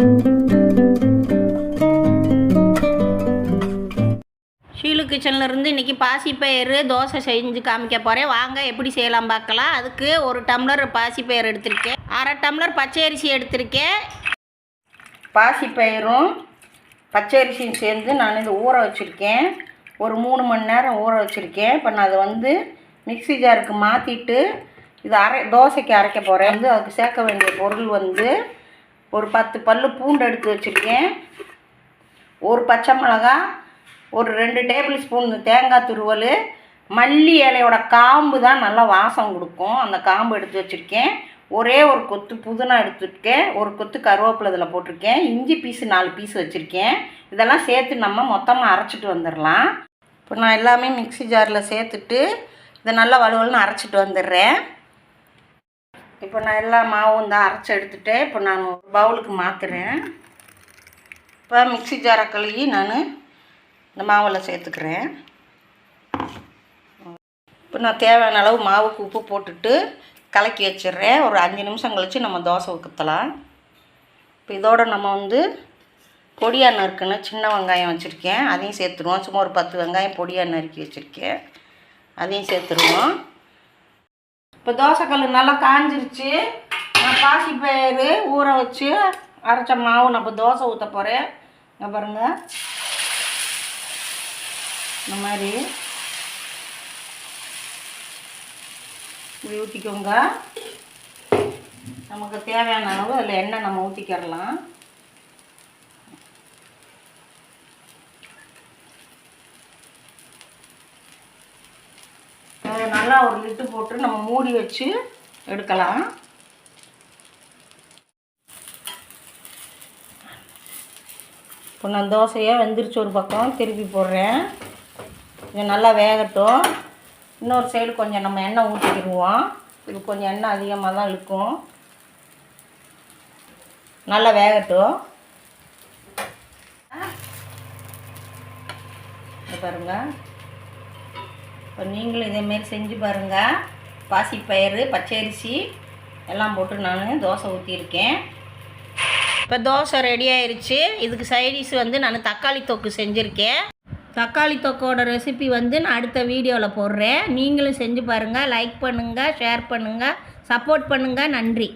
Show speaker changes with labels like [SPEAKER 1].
[SPEAKER 1] ஷீலு கிச்சனில் இருந்து இன்றைக்கி பாசிப்பயிறு தோசை செஞ்சு காமிக்க போகிறேன் வாங்க எப்படி செய்யலாம் பார்க்கலாம். அதுக்கு ஒரு டம்ளர் பாசிப்பயிறு எடுத்திருக்கேன். அரை டம்ளர் பச்சை அரிசி எடுத்திருக்கேன். பாசிப்பயிரும் பச்சை அரிசியும் சேர்ந்து நான் இதை ஊற வச்சுருக்கேன். ஒரு மூணு மணி நேரம் ஊற வச்சுருக்கேன். இப்போ நான் அதை வந்து மிக்ஸி ஜாருக்கு மாற்றிட்டு இது அரை தோசைக்கு அரைக்க போகிறேன் வந்து அதுக்கு சேர்க்க வேண்டிய பொருள் வந்து ஒரு பத்து பல் பூண்டு எடுத்து வச்சுருக்கேன். ஒரு பச்சை மிளகா ஒரு ரெண்டு டேபிள் ஸ்பூன் தேங்காய் துருவல் மல்லி இலையோட காம்பு தான் நல்லா வாசம் கொடுக்கும். அந்த காம்பு எடுத்து வச்சுருக்கேன். ஒரே ஒரு கொத்து புதினா எடுத்துருக்கேன். ஒரு கொத்து கருவேப்பிலை இதில் போட்டிருக்கேன். இஞ்சி பீஸு நாலு பீஸ் வச்சுருக்கேன். இதெல்லாம் சேர்த்து நம்ம மொத்தமாக அரைச்சிட்டு வந்துடலாம். இப்போ நான் எல்லாமே மிக்ஸி ஜாரில் சேர்த்துட்டு இதை நல்லா வலுவலுன்னு அரைச்சிட்டு வந்துடுறேன். இப்போ நான் எல்லா மாவும் தான் அரைச்சி எடுத்துகிட்டு இப்போ நான் ஒரு பவுலுக்கு மாற்றுறேன் இப்போ மிக்ஸி ஜாரை கழுவி நான் இந்த மாவில் சேர்த்துக்கிறேன். இப்போ நான் தேவையான அளவு மாவுக்கு உப்பு போட்டுட்டு கலக்கி வச்சிடுறேன். ஒரு அஞ்சு நிமிஷம் கழித்து நம்ம தோசை ஊற்றலாம் இப்போ இதோட நம்ம வந்து பொடியாக நறுக்குன்னு சின்ன வெங்காயம் வச்சுருக்கேன். அதையும் சேர்த்துருவோம். சும்மா ஒரு பத்து வெங்காயம் பொடியாக நறுக்கி வச்சுருக்கேன். அதையும் சேர்த்துருவோம். இப்போ தோசைக்கல் நல்லா காஞ்சிருச்சு. நான் பாசிப்பயிறு ஊற வச்சு அரைச்ச மாவு நான் இப்போ தோசை ஊற்ற போகிறேன் இங்கே பாருங்கள் இந்த மாதிரி. இப்படி ஊற்றிக்கோங்க நமக்கு தேவையான அளவு அதில் எண்ணெய் நம்ம ஊற்றிக்கிறலாம் அதை நல்லா ஒரு லிட்டு போட்டு நம்ம மூடி வச்சு எடுக்கலாம். இப்போ நான் தோசையை வெந்துருச்சு ஒரு பக்கம் திருப்பி போடுறேன். இது நல்லா வேகட்டும். இன்னொரு சைடு கொஞ்சம் நம்ம எண்ணெய் ஊற்றிக்கிடுவோம் இது கொஞ்சம் எண்ணெய் அதிகமாக தான் இழுக்கும். நல்லா வேகட்டும். பாருங்கள் இப்போ நீங்களும் இதேமாரி செஞ்சு பாருங்கள் பாசிப்பயிறு பச்சரிசி எல்லாம் போட்டு நான் தோசை ஊற்றிருக்கேன் இப்போ தோசை ரெடி ஆயிடுச்சு இதுக்கு சைடிஷ் வந்து நான் தக்காளி தொக்கு செஞ்சுருக்கேன். தக்காளி தொக்கோட ரெசிபி வந்து நான் அடுத்த வீடியோவில் போடுறேன். நீங்களும் செஞ்சு பாருங்கள் லைக் பண்ணுங்கள் ஷேர் பண்ணுங்கள் சப்போர்ட் பண்ணுங்கள் நன்றி.